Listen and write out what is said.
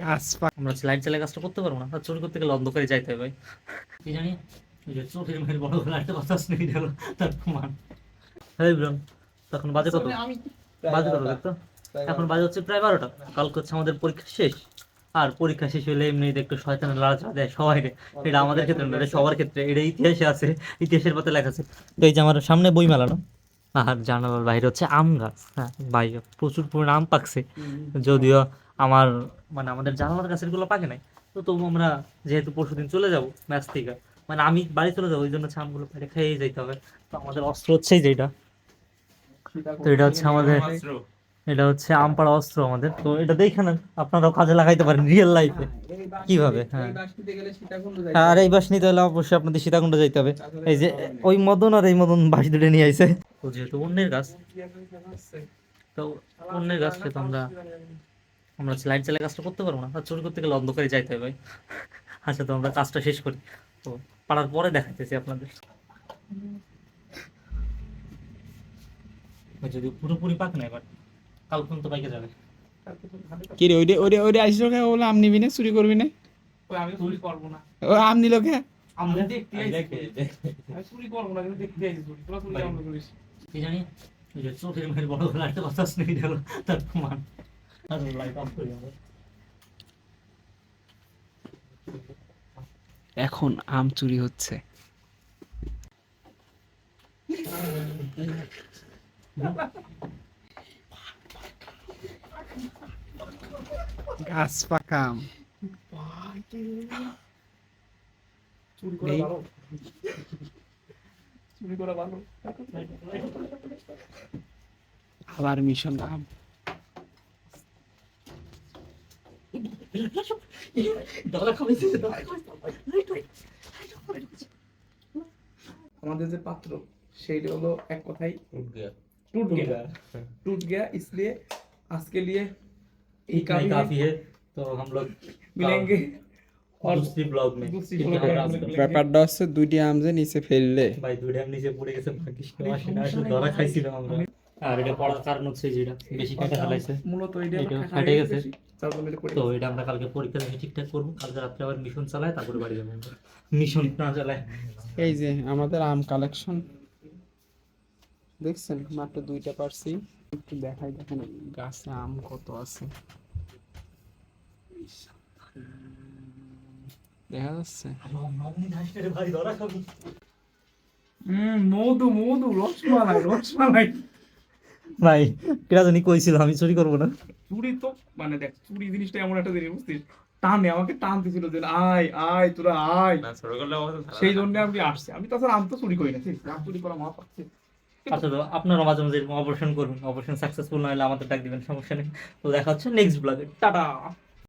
গাছ আমরা লাইট কাজটা করতে পারব না। চুরি করতে গেলে অন্ধকারে যাইতে হবে ভাই। কি জানি? চোখের মেয়ের বড় বড় একটা কথা শুনে গেল। তার প্রমাণ। হ্যাঁ ব্রাম তখন বাজে কত? বাজে কত দেখতো এখন বাজে হচ্ছে প্রায় বারোটা। কালকে হচ্ছে আমাদের পরীক্ষা শেষ। আর পরীক্ষা শেষ হলে এমনি একটু শয়তানের লালচা দেয় সবাই এটা আমাদের ক্ষেত্রে না, এটা সবার ক্ষেত্রে। এটা ইতিহাসে আছে ইতিহাসের পথে লেখা আছে। তো এই যে আমার সামনে বই মেলানো আর জানালার বাইরে হচ্ছে আম গাছ। হ্যাঁ বাইরে প্রচুর পরিমাণে আম পাকছে। যদিও আমার মানে আমাদের জানালার গাছেরগুলো পাকে নাই। তো তবু আমরা যেহেতু পরশুদিন চলে যাব ম্যাচ থেকে মানে আমি বাড়ি চলে যাব ওই জন্য হচ্ছে আমগুলো পেটে খেয়েই যেতে হবে। তো আমাদের অস্ত্র হচ্ছেই যেটা তো এটা হচ্ছে আমাদের এটা হচ্ছে আম পাড়া অস্ত্র আমাদের। তো এটা দেখে নেন আপনারাও কাজে লাগাইতে পারেন রিয়েল লাইফে কীভাবে? হ্যাঁ। আর এই বাস নিতে হলে অবশ্যই আপনাদের সীতাকুণ্ড যাইতে হবে। এই যে ওই মদন আর এই মদন বাস দুটো নিয়ে আইছে। তো যেহেতু অন্যের গাছ। তো অন্যের গাছকে তো আমরা আমরা লাইট চালিয়ে কাজটা করতে পারব না। আর চুরি করতে গেলে অন্ধকারে যাইতে হবে ভাই। আচ্ছা তো আমরা কাজটা শেষ করি। তো পাড়ার পরে দেখাইতেছি আপনাদের। ওই যদি পুরোপুরি পাক না এবার কাল পর্যন্ত পাইকে যাবে। কি রে ওইটা ওইটা ওইটা আসিস কে বলে আম নিবি না? চুরি করবি না? আমি চুরি করব না। ও আম নিল কে আমরা দেখতে আইছি। আমি চুরি করব না কিন্তু দেখতে আইছি। চুরি তোরা চুরি কেমন করিস? কি জানি ওই যে চোখের মেয়ের বড় একটা কথা শুনে গেল তার প্রমাণ। এখন আম চুরি হচ্ছে। গাছ পাকা আম। চুরি করে ভালো চুরি করে ভালো আবার মিশন আম। আমাদের যে পাত্র সেইটা হলো এক কথাই टूट गया टूट गया इसलिए आज के लिए ठीक काफी नहीं है। काफी है तो हम लोग मिलेंगे और और दूसरी ब्लॉग में दूसरी ठीक vlog है, में आप हम लोग- लोग ব্যাপারটা হচ্ছে দুইটি আম যে নিচে ফেললে ভাই দুইটা আমি নিচে পড়ে গেছে ভাগ্যিস কেউ আরে আসে না, সমস্যা আসলে নাই ধরা ভাই। খাইছিলাম আমরা আর এটা পড়ার কারণ হচ্ছে যেটা বেশি কেটে ফেলাইছে মূলত এটা ফেটে গেছে। তো এটা আমরা কালকে পরীক্ষা দেখে ঠিকঠাক করব। কালকে রাত্রে আবার মিশন চালায় তারপরে বাড়ি যাব মিশন না চালায়। এই যে আমাদের আম কালেকশন দেখছেন? মাত্র দুইটা পারছি। একটু দেখাই দেখেন গাছে আম কত আছে। দেখা যাচ্ছে? মধু মধু রসমালাই রসমালাই। ভাই কেটা জানি কইছিল আমি চুরি করব না। চুরি তো মানে দেখ চুরি জিনিসটা এমন একটা জিনিস বুঝছিস? টানে আমাকে টানতেছিল যে আয় আয় তোরা আয়। সেই জন্য আমি আসছি। আমি তাছাড়া আম তো চুরি করি না ঠিক আম চুরি করা মা পাচ্ছে আচ্ছা তো আপনারা মাঝে মাঝে অপারেশন করবেন অপারেশন সাকসেসফুল না হলে আমাদের ডাক দিবেন সমস্যা নেই। তো দেখা হচ্ছে নেক্সট ব্লগে টাটা!